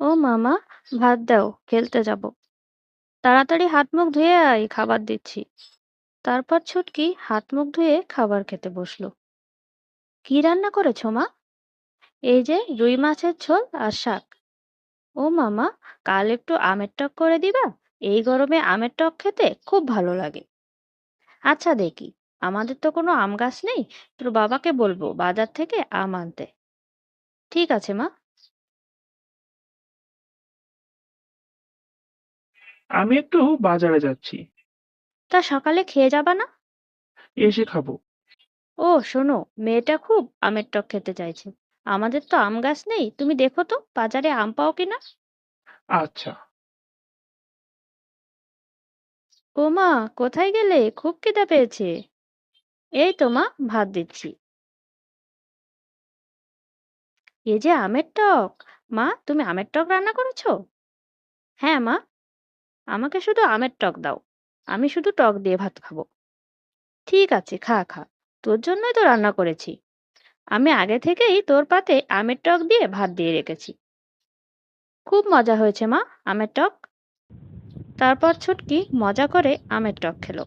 ও মামা, ভাত দাও, খেলতে যাব। তাড়াতাড়ি হাত মুখ ধুয়ে আয়, খাবার দিচ্ছি। তারপর ছুটকি হাত মুখ ধুয়ে খাবার খেতে বসল। কি রান্না করেছ মা? এই যে রুই মাছের ঝোল আর শাক। ও মামা, কাল একটু আমের টক করে দিবা? এই গরমে আমের টক খেতে খুব ভালো লাগে। আচ্ছা দেখি, আমাদের তো কোনো আম গাছ নেই, তোর বাবাকে বলব বাজার থেকে আম আনতে। ঠিক আছে মা আমি একটু বাজারে যাচ্ছি। তা সকালে খেয়ে যাবা না? এসে খাব। ও শোনো মেয়েটা খুব আমের টক খেতে চাইছে। আমাদের তো আম গাছ নেই তুমি দেখো তো বাজারে আম পাও কিনা? আচ্ছা। ও মা কোথায় গেলে? খুব খিদা পেয়েছে। এই তো মা ভাত দিচ্ছি। এ যে আমের টক মা তুমি আমের টক রান্না করেছ? হ্যাঁ মা। আমাকে শুধু আমের টক দাও। আমি শুধু টক দিয়ে ভাত খাব। ঠিক আছে, খা খা। তোর জন্যই তো রান্না করেছি। আমি আগে থেকেই তোর পাতে আমের টক দিয়ে ভাত দিয়ে রেখেছি। খুব মজা হয়েছে মা, আমের টক। তারপর ছুটকি মজা করে আমের টক খেলো।